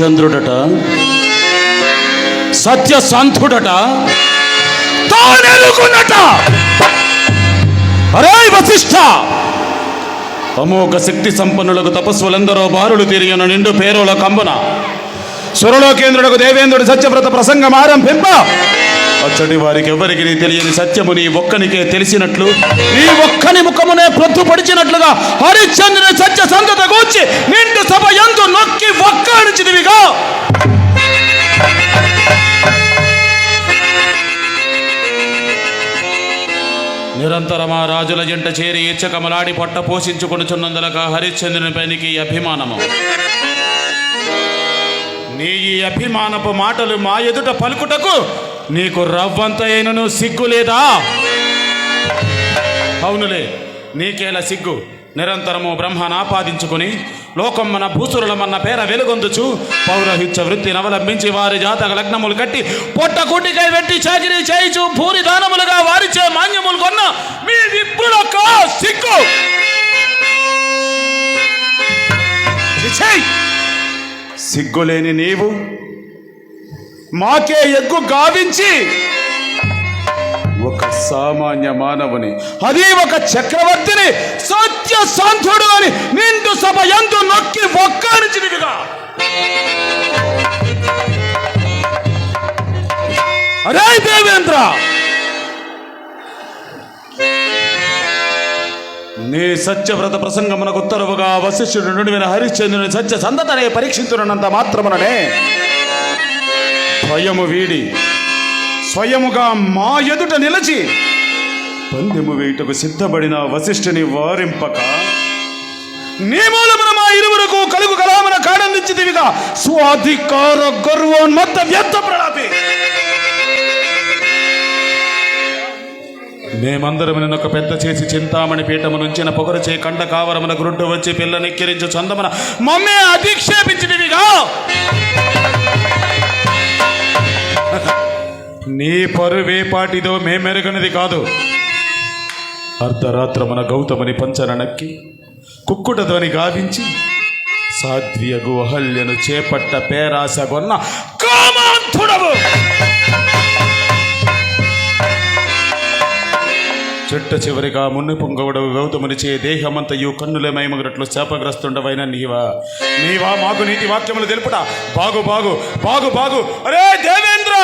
హరిశ్చంద్రుడట సత్యసంధుడట తానెరుగునట. అరే వశిష్ఠ అమోఘ శక్తి సంపన్నులకు తపస్సులందరూ బారులు తిరిగిన నిండు పేరుల కంబన. సురలోకేంద్రులకు దేవేంద్రుడు సత్యవ్రత ప్రసంగం ఆరంభింప. అచ్చడి వారికి ఎవరికి తెలియని సత్యము నీ ఒక్కనికే తెలిసినట్లు. నీ ఒక్కని ముఖమునే ప్రొద్దుపడిచినట్లుగా హరిశ్చంద్రుని సత్య సంతత గూర్చి నిండు సభ ఎందు నొక్కి ఒక్కాడిచిదివిగా నిరంతరమా రాజుల జంట చేరి ఇచ్చకమలాడి పొట్ట పోషించుకొనుచున్నందులక హరిశ్చంద్రుని పైనికి అభిమానము. నీ ఈ అభిమానపు మాటలు మా ఎదుట పలుకుటకు నీకు రవ్వంత అయినను సిగ్గు లేదా? అవునులే నీకేలా సిగ్గు? నిరంతరము బ్రహ్మను ఆపాదించుకుని లోకమ్మన భూసురులమన్న పేర వెలుగొందుచు పౌరహిత్య వృత్తిని అవలంబించి వారి జాతక లగ్నములు కట్టి పొట్ట కూటికై వెట్టి చాకిరి చేయిచు భూరి దానములుగా వారిచే మాన్యములు కొన్న మీ విప్రులొక్క సిగ్గు! సిగ్గులేని నీవు మాకే ఎగ్గు గావించి ఒక సామాన్య మానవుని అది ఒక చక్రవర్తిని సత్య సాంతుడు అని నిండు సభ ఎందు నొక్కి ఒక్కానిచిదిగా అరే దేవేంద్ర! నీ సత్యవ్రత ప్రసంగమునకు ఉత్తరవుగా వశిష్ఠుడు నుండి హరిశ్చంద్రుని సత్య సందతనే పరీక్షించున్నంత మాత్రముననే భయము వీడి. స్వయముగా మా ఎదుట నిలిచి పందెము వేయుటకు సిద్ధపడిన వశిష్ఠుని వారింపక. నీ మూలమున మా ఇరువురకు కలుగు కలామన కాడందించిదివిగా స్వాధికార గర్వోన్మత్త వ్యర్థ ప్రణాపి మేమందరం నిన్నొక పెద్ద చేసి చింతామణి పీఠము నుంచిన పొగరు చే కండ కావరమున గురుడ్డు వచ్చి పిల్ల నెక్కిరించు చందమన మమ్మే అధిక్షేపించినవిగా నీ పరువే పాటిదో మేమెరగనిది కాదు. అర్ధరాత్రమున గౌతముని పంచన నక్కి కుక్కుట ధ్వని గావించి సాధ్వియగు అహల్యను చేపట్ట పేరాశగొన్న కామాంతుడవు చెట్ట చివరిగా మున్ను పొంగవుడవు గౌతముని చే దేహమంతయు కన్నులే మైమగరట్లు శాపగ్రస్తుండవైన నీవా. నీవా మాకు నీతి వాక్యములు తెలుపుట. బాగు బాగు బాగు బాగు. అరే దేవేంద్ర!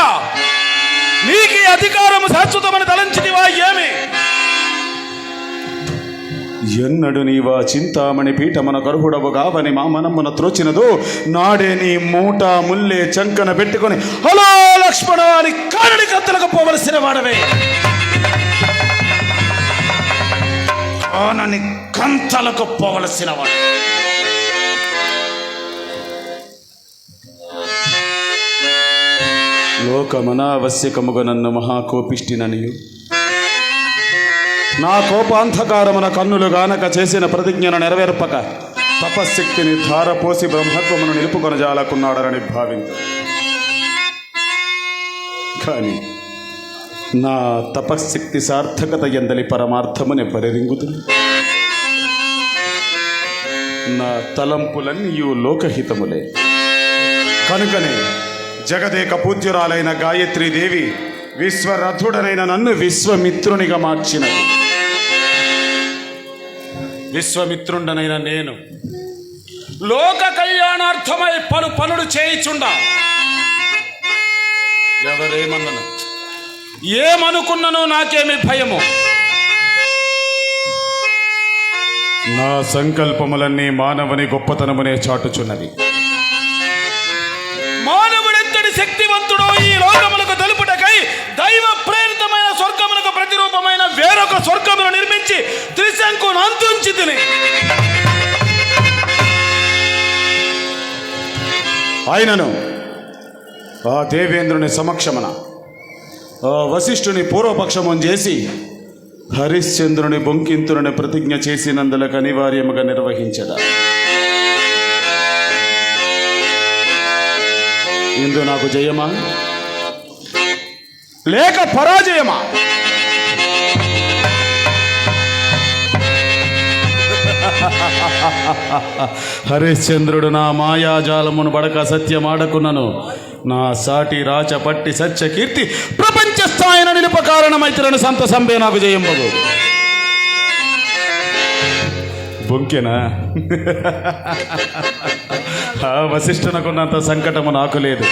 నీకు అధికారము శాశ్వతమని తలంచితివా ఏమి? ఎన్నడు నీవా చింతామణి పీఠమన గర్భుడవు కావని మా మనమున త్రోచినదు నాడే నీ మూట ముల్లే చంకన పెట్టుకొని హలో లక్ష్మణ అని కారణి కత్తలకు పోవలసిన వాడవే. కానని కంతలకు పోవలసిన వాడు. లోకమనావశ్యకముగా నన్ను మహాకోపిష్టిననియు. నా కోపాంధకారమున కన్నులు గానక చేసిన ప్రతిజ్ఞను నెరవేర్పక తపశ్శక్తిని ధారపోసి బ్రహ్మత్వమును నిలుపుకొనజాలకున్నాడని భావించ. కానీ నా తపశ్శక్తి సార్థకత ఎందలి పరమార్థముని పరిరింగుతుంది. నా తలంపులన్నీ లోకహితములే. కనుకనే జగదేక పూజ్యురాలైన గాయత్రీ దేవి విశ్వరథుడనైన నన్ను విశ్వమిత్రునిగా మార్చినది. విశ్వమిత్రుండనైన నేను లోక కళ్యాణార్థమై పలు పనులు చేయిచుండా. ఎవరేమన్నను? ఏమనుకున్నను నాకేమి భయము. నా సంకల్పములన్నీ మానవుని గొప్పతనమునే చాటుచున్నది. ఎంతటి శక్తివంతుడో ఈ లోకములకు తెలుపుటకై దైవ ప్రేరితమైన స్వర్గములకు ప్రతిరూపమైన వేరొక స్వర్గమును నిర్మించి త్రిశంకును అంతుంచి తిని. ఆయనను ఆ దేవేంద్రుని సమక్షమన వశిష్ఠుని పూర్వపక్షమం చేసి హరిశ్చంద్రుని బొంకింతుని ప్రతిజ్ఞ చేసినందులకు అనివార్యముగా నిర్వహించదా? ఇందు నాకు జయమా? లేక పరాజయమా? హరిశ్చంద్రుడు నా మాయాజాలమును బడక సత్యమాడకున్నను నా సాటి రాచ పట్టి సత్య కీర్తి ప్రపంచ స్థాయిన నిలుప కారణమైతులను సంత సంబే నాకు జయంబగు. బొంకెనా? వశిష్ఠునకున్నంత సంకటము నాకు లేదు